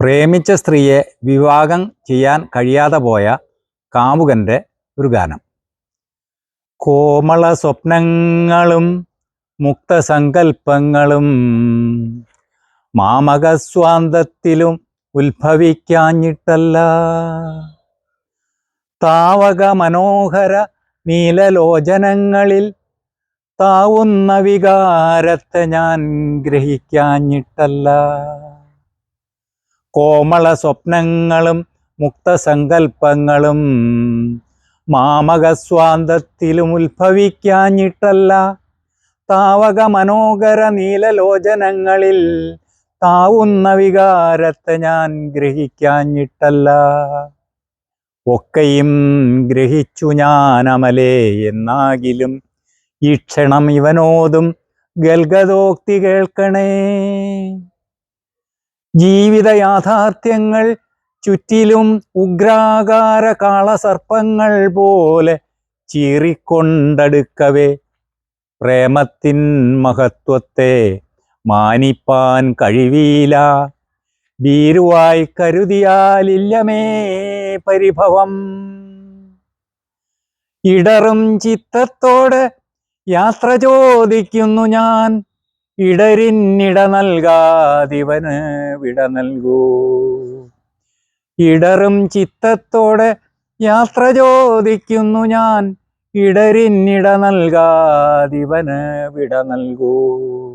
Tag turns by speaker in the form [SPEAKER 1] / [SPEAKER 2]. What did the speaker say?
[SPEAKER 1] പ്രേമിച്ച സ്ത്രീയെ വിവാഹം ചെയ്യാൻ കഴിയാതെ പോയ കാമുകന്റെ ഒരു ഗാനം. കോമള സ്വപ്നങ്ങളും മുക്തസങ്കൽപ്പങ്ങളും മാമകസ്വാന്തത്തിലും ഉത്ഭവിക്കാഞ്ഞിട്ടല്ല. താവക മനോഹര നീലലോചനങ്ങളിൽ താവുന്ന വികാരത്തെ ഞാൻ ഗ്രഹിക്കാഞ്ഞിട്ടല്ല. കോമള സ്വപ്നങ്ങളും മുക്തസങ്കൽപ്പങ്ങളും മാമകസ്വാന്തത്തിലും ഉത്ഭവിക്കാഞ്ഞിട്ടല്ല. താവക മനോഹര നീലലോചനങ്ങളിൽ താവുന്ന വികാരത്തെ ഞാൻ ഗ്രഹിക്കാഞ്ഞിട്ടല്ല. ഒക്കെയും ഗ്രഹിച്ചു ഞാൻ അമലേ എന്നാകിലും ഈ ക്ഷണം ഇവനോതും ഗൽഗതോക്തി കേൾക്കണേ. ജീവിത യാഥാർത്ഥ്യങ്ങൾ ചുറ്റിലും ഉഗ്രാകാര കാളസർപ്പങ്ങൾ പോലെ ചീറിക്കൊണ്ടടുക്കവേ. പ്രേമത്തിൻ മഹത്വത്തെ മാനിപ്പാൻ കഴിവീല ഭീരുവായി കരുതിയാലില്ലമേ പരിഭവം. ഇടറും ചിത്തത്തോടെ യാത്ര ചോദിക്കുന്നു ഞാൻ. ഇടരിന്നിട നൽകാതിവന് വിട നൽകൂ. ഇടറും ചിത്തത്തോടെ യാത്ര ചോദിക്കുന്നു ഞാൻ. ഇടരിന്നിട നൽകാതിവന് വിട നൽകൂ.